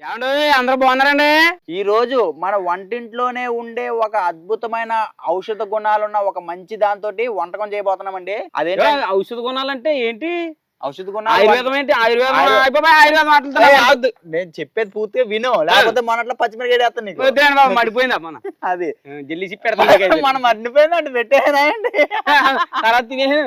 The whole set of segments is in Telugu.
అందరూ బాగున్నారండి? ఈ రోజు మన వంటింట్లోనే ఉండే ఒక అద్భుతమైన ఔషధ గుణాలున్న ఒక మంచి దాంతో వంటకం చేయబోతున్నామండి. అదేంటి? ఏ, ఔషధ గుణాలంటే ఏంటి? ఔషధ గుణాలు ఆయుర్వేదం ఏంటి? ఆయుర్వేదం. నేను చెప్పేది పూర్తిగా విను. లేకపోతే పచ్చిమిరకాయ వేస్తాను నీకు. వద్దులేండి బాబు మడిపోయిందా మన అది. జల్లి చెప్పి పెడతాను మనం అడ్డిపోయిందంటే పెట్టేనాయండి తర్వాత తినేసి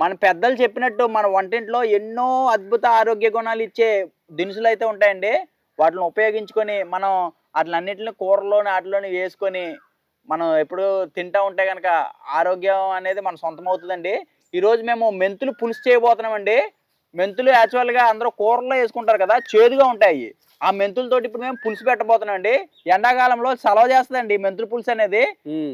మన పెద్దలు చెప్పినట్టు మన వంటింట్లో ఎన్నో అద్భుత ఆరోగ్య గుణాలు ఇచ్చే దినుసులు అయితే ఉంటాయండి. వాటిని ఉపయోగించుకొని మనం వాటిలన్నిటిని కూరలోని వాటిలోని వేసుకొని మనం ఎప్పుడు తింటా ఉంటే కనుక ఆరోగ్యం అనేది మన సొంతం అవుతుందండి ఈరోజు మేము మెంతులు పులుసు చేయబోతున్నామండి. మెంతులు యాక్చువల్గా అందరూ కూరలో వేసుకుంటారు కదా చేదుగా ఉంటాయి. ఆ మెంతులతోటి ఇప్పుడు మేము పులుసు పెట్టబోతున్నాం అండి ఎండాకాలంలో సలవ చేస్తుందండి మెంతుల పులుసు అనేది.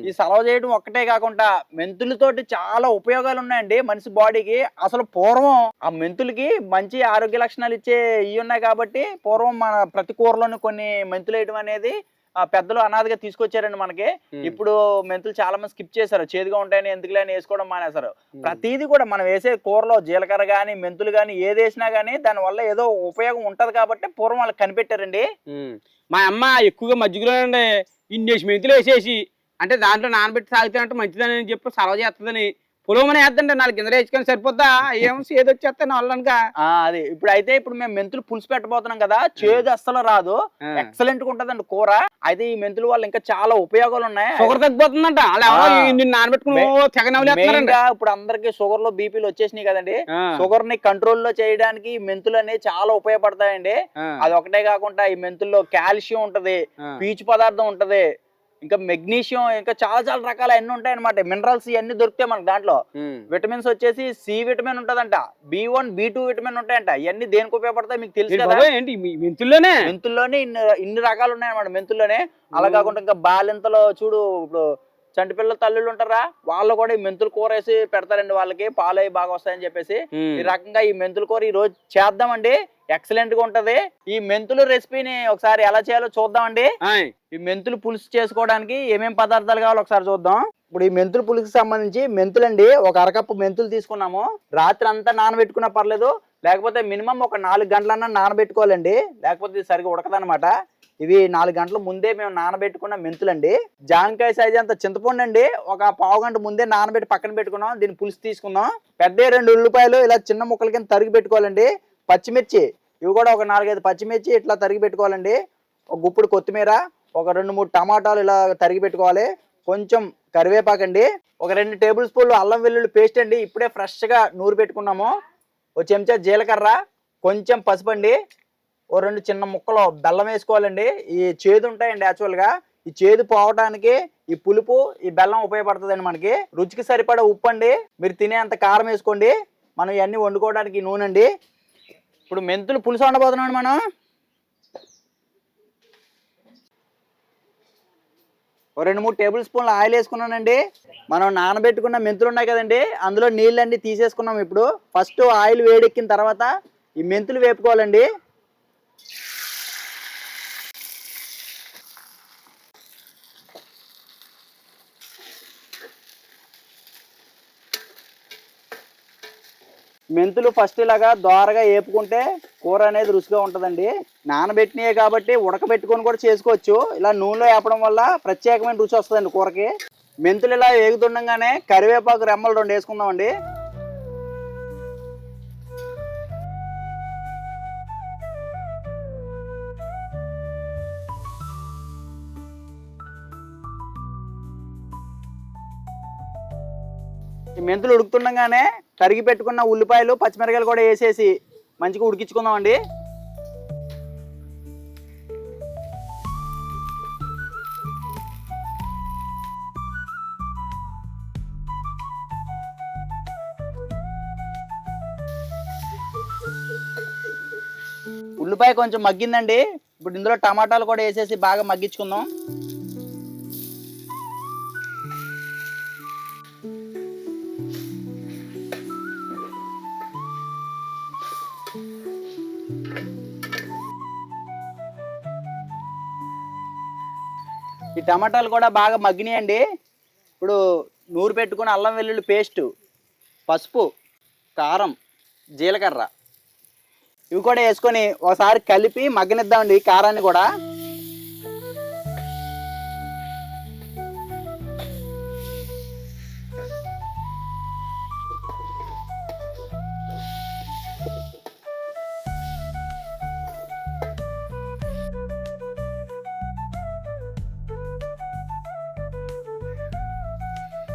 ఈ సలవ చేయడం ఒక్కటే కాకుండా మెంతులతోటి చాలా ఉపయోగాలు ఉన్నాయండి మనిషి బాడీకి. అసలు పూర్వం ఆ మెంతులకి మంచి ఆరోగ్య లక్షణాలు ఇచ్చే ఇవి ఉన్నాయి కాబట్టి పూర్వం మన ప్రతి కూరలోని కొన్ని మెంతులు వేయడం అనేది పెద్దలు అనాదిగా తీసుకొచ్చారండి మనకి. ఇప్పుడు మెంతులు చాలా మంది స్కిప్ చేశారు. చేదుగా ఉంటాయని ఎందుకులే అని వేసుకోవడం మానేశారు. ప్రతిదీ కూడా మనం వేసే కూరలో జీలకర్ర కానీ మెంతులు కానీ ఏది వేసినా కానీ దానివల్ల ఏదో ఉపయోగం ఉంటది కాబట్టి పూర్వం వాళ్ళకి కనిపెట్టారండి. మా అమ్మ ఎక్కువగా మజ్జిగలో అండి ఇన్నేసి మెంతులు వేసేసి అంటే దాంట్లో నానబెట్టి అంటే మంచిదని చెప్పి సలవ చేస్తుందని పొలమని వేద్దండి నాలుగు కింద వేసుకొని సరిపోద్దా? ఏం ఏది వచ్చేస్తాను వాళ్ళనుక అది. ఇప్పుడు అయితే ఇప్పుడు మేము మెంతులు పులుసు పెట్టబోతున్నాం కదా చేదు అస్సలు రాదు. ఎక్సలెంట్గా ఉంటదండి కూర. అయితే ఈ మెంతులు వల్ల ఇంకా చాలా ఉపయోగాలు ఉన్నాయి. షుగర్ తగ్గిపోతుందంట. నానబెట్టుకుని ఇప్పుడు అందరికి షుగర్లో బీపీలు వచ్చేసినాయి కదండి. షుగర్ని కంట్రోల్లో చేయడానికి ఈ మెంతులు అనేవి చాలా ఉపయోగపడతాయండి. అది ఒకటే కాకుండా ఈ మెంతుల్లో కాల్షియం ఉంటది పీచు పదార్థం ఉంటది ఇంకా మెగ్నీషియం ఇంకా చాలా చాలా రకాల అన్ని ఉంటాయి అనమాట మినరల్స్ ఇవన్నీ దొరుకుతాయి మనకి దాంట్లో. విటమిన్స్ వచ్చేసి సి విటమిన్ ఉంటదంట. B one B two vitamin ఉంటాయంట. ఇవన్నీ దేనికి ఉపయోగపడతాయి మీకు తెలుసు కదా? ఏంటి మెంతుల్లోనే? మెంతుల్లోనే ఇన్ని ఇన్ని రకాలు ఉన్నాయన్నమాట మెంతుల్లోనే. అలా. కాకుండా ఇంకా బాలింతలో చూడు ఇప్పుడు చంటి పిల్లల తల్లులు ఉంటారా? వాళ్ళు కూడా ఈ మెంతులు కూర వేసి పెడతారండి వాళ్ళకి. పాలు అవి బాగా వస్తాయని చెప్పేసి. ఈ రకంగా ఈ మెంతుల కూర ఈ రోజు చేద్దామండి. ఎక్సలెంట్గా ఉంటది. ఈ మెంతులు రెసిపీని ఒకసారి ఎలా చేయాలో చూద్దామండి. ఈ మెంతులు పులుసు చేసుకోవడానికి ఏమేం పదార్థాలు కావాలో ఒకసారి చూద్దాం. ఇప్పుడు ఈ మెంతుల పులుసుకి సంబంధించి మెంతులండి ఒక అరకప్పు మెంతులు తీసుకున్నాము. రాత్రి అంతా నానబెట్టుకున్నా పర్లేదు. లేకపోతే మినిమం ఒక నాలుగు గంటలన్నా నానబెట్టుకోవాలండి. లేకపోతే ఇది సరిగా ఉడకదనమాట ఇవి నాలుగు గంటల ముందే మేము నానబెట్టుకున్న మెంతులండి. జాంకాయ సైజ్ అంత చింతపండు అండి ఒక పావు గంట ముందే నానబెట్టి పక్కన పెట్టుకున్నాం. దీన్ని పులుసు తీసుకుందాం. పెద్ద రెండు ఉల్లిపాయలు ఇలా చిన్న ముక్కల కింద తరిగి పెట్టుకోవాలండి. పచ్చిమిర్చి ఇవి కూడా ఒక నాలుగైదు పచ్చిమిర్చి ఇట్లా తరిగి పెట్టుకోవాలండి. ఒక గుప్పుడు కొత్తిమీర ఒక రెండు మూడు టమాటాలు ఇలా తరిగి పెట్టుకోవాలి. కొంచెం కరివేపాకండి. ఒక రెండు టేబుల్ స్పూన్లు అల్లం వెల్లుల్లి పేస్ట్ అండి. ఇప్పుడే ఫ్రెష్గా నూరు పెట్టుకున్నాము. ఒక చెంచా జీలకర్ర కొంచెం పసుపండి. ఓ రెండు చిన్న ముక్కలు బెల్లం వేసుకోవాలండి. ఈ చేదు ఉంటాయండి యాక్చువల్గా. ఈ చేదు పోవడానికి ఈ పులుపు ఈ బెల్లం ఉపయోగపడుతుందండి మనకి. రుచికి సరిపడా ఉప్పు అండి మీరు తినేంత కారం వేసుకోండి. మనం ఇవన్నీ వండుకోవడానికి నూనె అండి ఇప్పుడు మెంతులు పులుసు వండబోతున్నాం మనం. ఓ రెండు మూడు టేబుల్ స్పూన్ల ఆయిల్ వేసుకున్నానండి. మనం నానబెట్టుకున్న మెంతులు ఉన్నాయి కదండి అందులో నీళ్ళన్నీ తీసేసుకున్నాం ఇప్పుడు. ఫస్ట్ ఆయిల్ వేడెక్కిన తర్వాత ఈ మెంతులు వేపుకోవాలండి. మెంతులు ఫస్ట్ ఇలాగా దోరగా వేపుకుంటే కూర అనేది రుచిగా ఉంటుందండి. నానబెట్టినవి కాబట్టి ఉడకబెట్టుకొని కూడా చేసుకోవచ్చు. ఇలా నూనెలో వేపడం వల్ల ప్రత్యేకమైన రుచి వస్తుందండి కూరకి. మెంతులు ఇలా వేగుతుండగానే కరివేపాకు రెమ్మలు రెండు వేసుకుందామండి. మెంతులు ఉడుకుతుండగానే తరిగి పెట్టుకున్న ఉల్లిపాయలు పచ్చిమిరకాయలు కూడా వేసేసి మంచిగా ఉడికించుకుందామండి. ఉల్లిపాయ కొంచెం మగ్గిందండి. ఇప్పుడు ఇందులో టమాటాలు కూడా వేసేసి బాగా మగ్గించుకుందాం. ఈ టమాటాలు కూడా బాగా మగ్గినాయండి. ఇప్పుడు నూరు పెట్టుకుని అల్లం వెల్లుల్లి పేస్ట్ పసుపు కారం జీలకర్ర ఇవి కూడా వేసుకొని ఒకసారి కలిపి మగ్గనిద్దామండి కారాన్ని కూడా.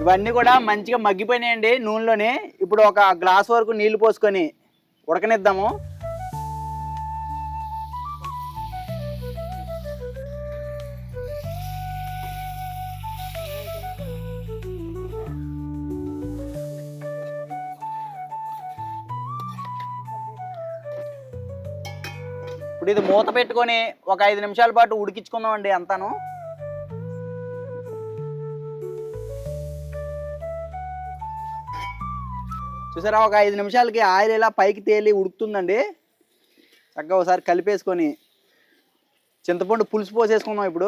ఇవన్నీ కూడా మంచిగా మగ్గిపోయినాయండి నూనెలోనే. ఇప్పుడు ఒక గ్లాస్ వరకు నీళ్ళు పోసుకొని ఉడకనిద్దాము. ఇప్పుడు ఇది మూత పెట్టుకొని ఒక ఐదు నిమిషాల పాటు ఉడికించుకుందామండి అంతాను. చూసారా? ఒక ఐదు నిమిషాలకి ఆయిల్ ఇలా పైకి తేలి ఉడుకుతుందండి. చక్కగా ఒకసారి కలిపేసుకొని చింతపండు పులుసు పోసేసుకుందాం ఇప్పుడు.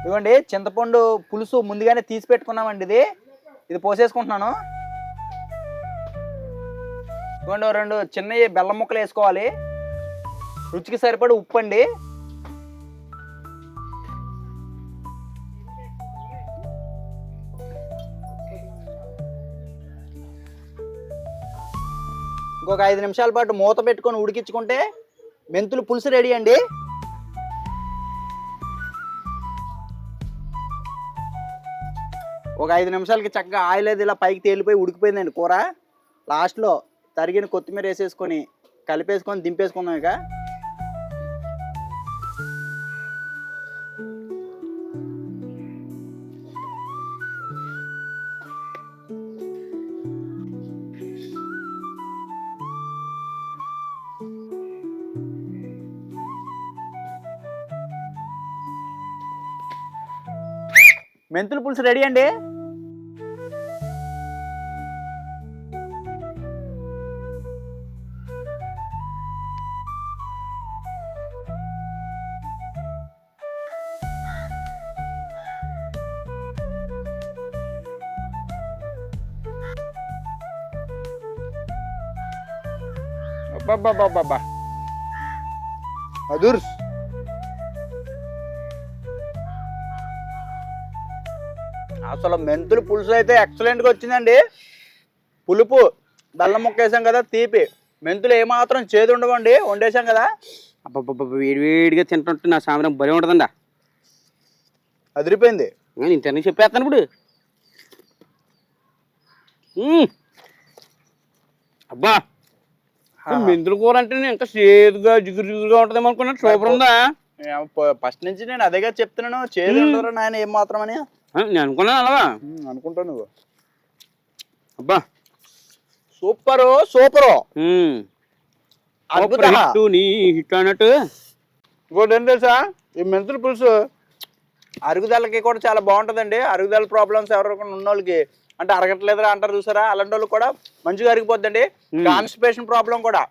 ఇదిగోండి చింతపండు పులుసు ముందుగానే తీసి పెట్టుకున్నామండి ఇది. ఇది పోసేసుకుంటున్నాను. ఇదిగోండి రెండు చిన్నవి బెల్లం ముక్కలు వేసుకోవాలి. రుచికి సరిపడి ఉప్పు అండి ఇంకొక ఐదు నిమిషాల పాటు మూత పెట్టుకొని ఉడికించుకుంటే మెంతులు పులుసు రెడీ అండి. ఒక ఐదు నిమిషాలకి చక్కగా ఆయిల్ అది ఇలా పైకి తేలిపోయి ఉడికిపోయిందండి కూర. లాస్ట్లో తరిగిన కొత్తిమీర వేసేసుకొని కలిపేసుకొని దింపేసుకుందాం ఇక. మెంతుల పులుసు రెడీ అండి అబ్బబ్బబ్బబ్బబ్బా. అదుర్స్ అసలు మెంతులు పులుసు అయితే ఎక్సలెంట్గా వచ్చిందండి. పులుపు బెల్లం ముక్క వేసాం కదా తీపి. మెంతులు ఏమాత్రం చేదు ఉండవండి వండేసాం కదా. అబ్బబ్బబ్బ వేడి వేడిగా తింటుంటే నా సామరం భలే ఉంటుందండి. అదిరిపోయింది. నేను తిని చెప్పేస్తాను ఇప్పుడు. అబ్బా మెంతుల కూర అంటే ఇంకా సేదుగా జిగురు జిగురుగా ఉంటుందేమో అనుకున్నాను. సూపర్ ఉందా ఫస్ట్ నుంచి నేను అదేగా చెప్తున్నాను. చేదు మ్మ్. ఉండదురా నాయన ఏం మాత్రం అని. ఆ, నేను అనుకున్నాను అలాగా? అనుకుంటా నువ్వు. అబ్బా. Super super. అద్భుత. నీ హిట్ అన్నట్టు. ఇంకోటి ఏం తెలుసా? ఈ మెంతుల పులుసు అరుగుదలకి కూడా చాలా బాగుంటుందండి. అరుగుదల ప్రాబ్లమ్స్ ఎవరికైనా ఉన్న వాళ్ళకి అంటే అరగట్లేదురా అంటారు చూసారా? అలాంటి వాళ్ళు కూడా మంచిగా అరిగిపోద్దండి. కాన్స్టిపేషన్ ప్రాబ్లం కూడా.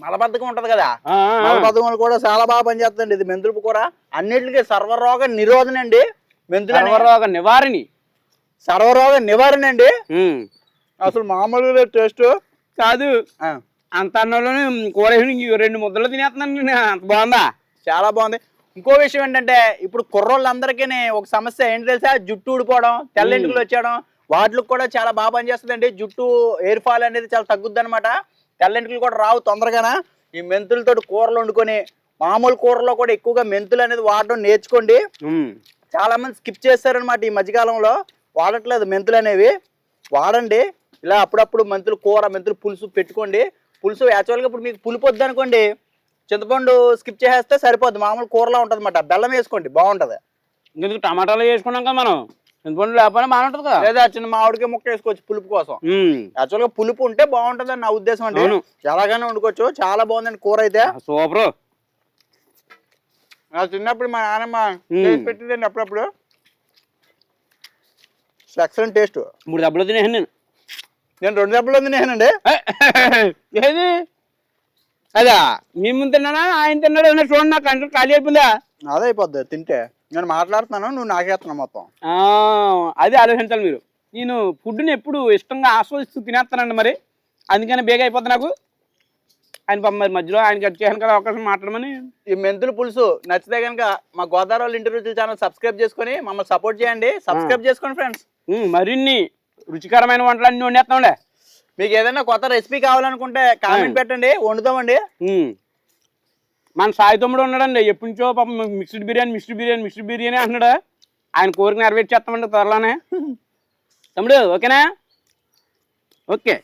మలబద్ధకం ఉంటది కదా. మలబద్ధకం కూడా చాలా బాగా పనిచేస్తుంది ఇది మెంతులు కూర. అన్నిటికీ సర్వరోగ నిరోధన అండి. సర్వరోగ నివారణి. సర్వరోగ నివారణ అండి. అసలు మామూలుగా టేస్ట్. కాదు. అంత అన్నంలోనే కూర రెండు ముద్దలు తినేస్తున్నాను నేను. అంత బాగుందా? చాలా బాగుంది. ఇంకో విషయం ఏంటంటే ఇప్పుడు కుర్రోళ్ళందరికీ ఒక సమస్య ఏంటి తెలుసా? జుట్టు ఊడిపోవడం తెల్లెంటుకలు వచ్చేయడం. వాటికి కూడా చాలా బాగా పనిచేస్తుందండి. జుట్టు ఎయిర్ ఫాల్ అనేది చాలా తగ్గుద్ది అనమాట తెల్లెంటుకలు కూడా రావు తొందరగాన. ఈ మెంతులతో కూరలు వండుకొని మామూలు కూరలో కూడా ఎక్కువగా మెంతులు అనేది వాడడం నేర్చుకోండి. చాలా మంది స్కిప్ చేస్తారనమాట ఈ మధ్యకాలంలో. వాడట్లేదు మెంతులు అనేవి. వాడండి. ఇలా అప్పుడప్పుడు మెంతులు కూర మెంతులు పులుసు పెట్టుకోండి. పులుసు యాక్చువల్గా ఇప్పుడు మీకు పులుపు వద్దు అనుకోండి చింతపండు స్కిప్ చేసేస్తే సరిపోద్ది. మామూలు కూరలా ఉంటుంది అనమాట బెల్లం వేసుకోండి. బాగుంటుంది. ఎందుకు టమాటాలు వేసుకున్నాం కదా మనం? చింతపండు లేకపోయినా బాగానే ఉంటుంది కదా. లేదా చిన్న మామిడికి ముక్క వేసుకోవచ్చు పులుపు కోసం. యాక్చువల్గా పులుపు ఉంటే బాగుంటుంది నా ఉద్దేశం అండి. ఎలాగైనా వండుకోవచ్చు. చాలా బాగుందండి కూర అయితే. సూపర్. నా చిన్నప్పుడు మా నాన్నమ్మ మ్మ్. చేసి పెట్టిందండి అప్పుడప్పుడు. ఎక్సలెంట్ టేస్ట్ మూడు దెబ్బలు తినేసాను నేను. నేను రెండు దెబ్బలు నేనండి ఏది? అదా మీ ముందు తిన్నానా? ఆయన తిన్నాడు ఏమన్నా చూడండి నాకు కంట్రోల్ ఖాళీ అయిపోయిందా? అదే అయిపోద్ది తింటే. నేను మాట్లాడుతున్నాను నువ్వు నాకేస్తున్నావు మొత్తం. ఆ, అది ఆలోచించాలి మీరు. నేను ఫుడ్ని ఎప్పుడు ఇష్టంగా ఆస్వాదిస్తూ తినేస్తానండి మరి. అందుకని బేగ అయిపోద్ది నాకు. ఆయన పాపం మరి మధ్యలో ఆయనకి వచ్చేసాను కదా అవకాశం మాట్లాడమని. ఈ మెంతుల పులుసు నచ్చితే కనుక మా గోదావరి వాళ్ళ ఇంటి రుచుల ఛానల్ సబ్స్క్రైబ్ చేసుకొని మమ్మల్ని సపోర్ట్ చేయండి. సబ్స్క్రైబ్ చేసుకోండి ఫ్రెండ్స్. మరిన్ని రుచికరమైన వంటలు అన్ని వండేస్తాంలే. మీకు ఏదైనా కొత్త రెసిపీ కావాలనుకుంటే కామెంట్ పెట్టండి వండుతామండి. మన సాయి తమ్ముడు ఉన్నాడండి ఎప్పటి నుంచో పాపం mixed biryani mixed biryani mixed biryani అంటున్నాడు. ఆయన కోరిక నెరవేర్చేస్తామండి త్వరలోనే. తమ్ముడు ఓకేనా? ఓకే.